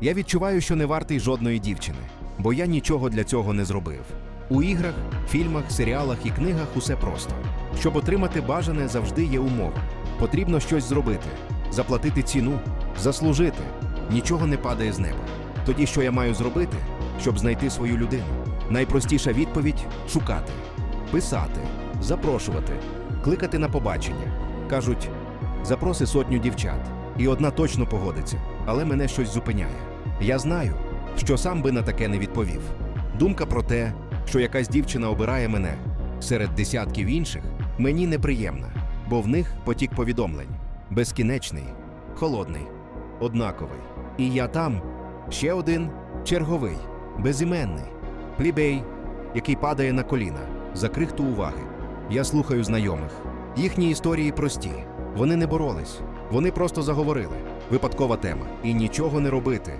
Я відчуваю, що не вартий жодної дівчини, бо я нічого для цього не зробив. У іграх, фільмах, серіалах і книгах усе просто. Щоб отримати бажане, завжди є умова. Потрібно щось зробити, заплатити ціну, заслужити. Нічого не падає з неба. Тоді що я маю зробити, щоб знайти свою людину? Найпростіша відповідь шукати, писати, запрошувати, кликати на побачення. Кажуть, запроси сотню дівчат, і одна точно погодиться, але мене щось зупиняє. Я знаю, що сам би на таке не відповів. Думка про те, що якась дівчина обирає мене серед десятків інших, мені неприємна, бо в них потік повідомлень безкінечний, холодний, однаковий. І я там ще один черговий, безіменний, плібей, який падає на коліна, за крихту уваги. Я слухаю знайомих. Їхні історії прості. Вони не боролись, вони просто заговорили. Випадкова тема. І нічого не робити.